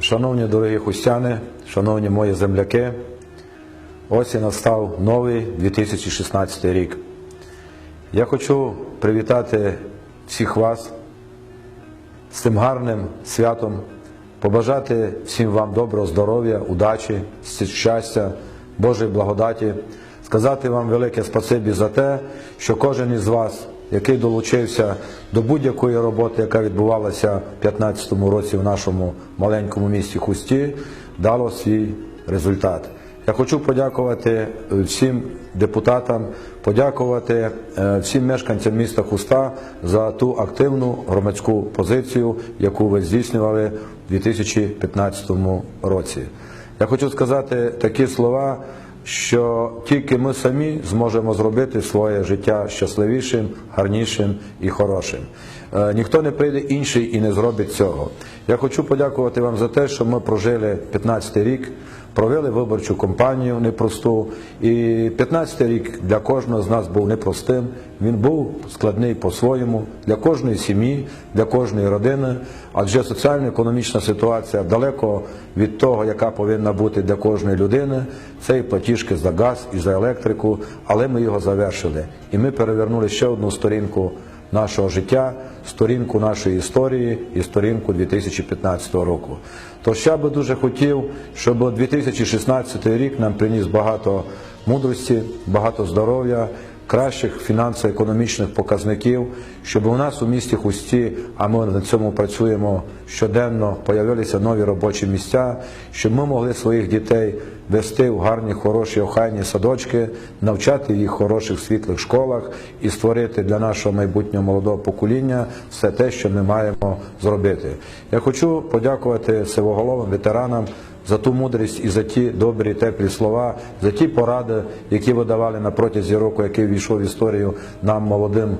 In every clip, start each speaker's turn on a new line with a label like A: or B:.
A: Шановні дорогі хустяни, шановні мої земляки, ось і настав новий 2016 рік. Я хочу привітати всіх вас з цим гарним святом, побажати всім вам доброго здоров'я, удачі, щастя, Божої благодаті, сказати вам велике спасибі за те, що кожен із вас, який долучився до будь-якої роботи, яка відбувалася в 2015 році в нашому маленькому місті Хусті, дало свій результат. Я хочу подякувати е, всім депутатам, подякувати е, всім мешканцям міста Хуста за ту активну громадську позицію, яку ви здійснювали у 2015 році. Я хочу сказати такі слова, що тільки ми самі зможемо зробити своє життя щасливішим, гарнішим і хорошим. Е, Ніхто не прийде інший і не зробить цього. Я хочу подякувати вам за те, що ми прожили 15 рік, провели виборчу кампанію непросту. І 15 рік для кожного з нас був непростим. Він був складний по-своєму для кожної сім'ї, для кожної родини, адже соціально-економічна ситуація далеко від того, яка повинна бути для кожної людини. Це і платіжки за газ і за електрику, але ми його завершили. І ми перевернули ще одну сторінку нашого життя, сторінку нашої історії і сторінку 2015 року. Тож я би дуже хотів, щоб 2016 рік нам приніс багато мудрості, багато здоров'я, кращих фінансово-економічних показників, щоб у нас у місті Хусті, а ми на цьому працюємо щоденно, появилися нові робочі місця, щоб ми могли своїх дітей вести в гарні, хороші, охайні садочки, навчати їх в хороших світлих школах і створити для нашого майбутнього молодого покоління все те, що ми маємо зробити. Я хочу подякувати сивоголовим ветеранам за ту мудрість і за ті добрі, теплі слова, за ті поради, які ви давали на протязі року, який війшов в історію нам, молодим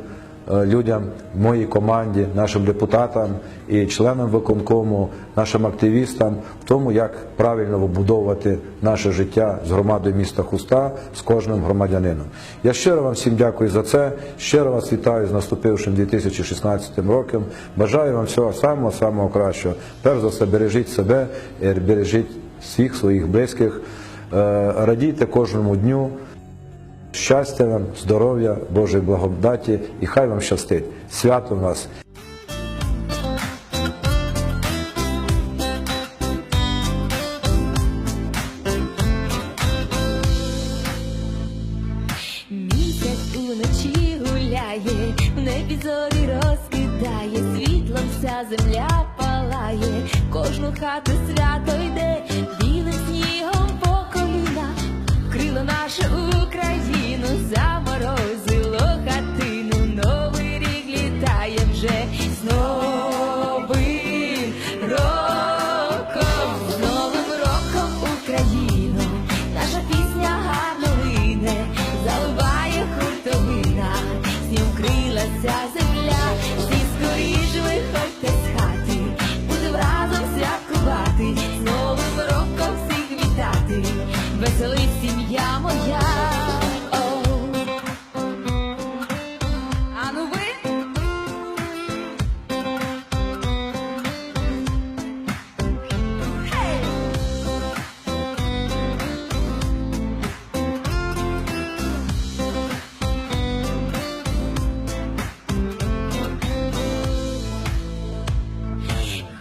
A: людям, моїй команді, нашим депутатам і членам виконкому, нашим активістам в тому, як правильно вибудовувати наше життя з громадою міста Хуста, з кожним громадянином. Я щиро вам всім дякую за це. Щиро вас вітаю з наступившим 2016 роком. Бажаю вам всього самого самого кращого. Перш за все, бережіть себе, і бережіть всіх своїх близьких. Е, Радійте кожному дню. Щастя вам, здоров'я, Божої благодаті і хай вам щастить. Свято вас!
B: Місяць уночі гуляє, в небі зорі розкидає, світлом вся земля палає, кожну хату свято йде, білим снігом по коліна, крило нашу Україну,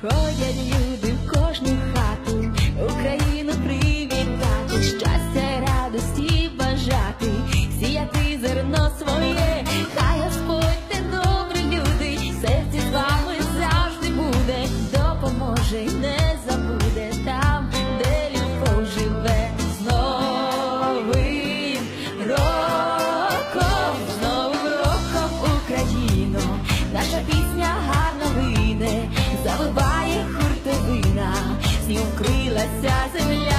B: Ходять люди в крилася земля,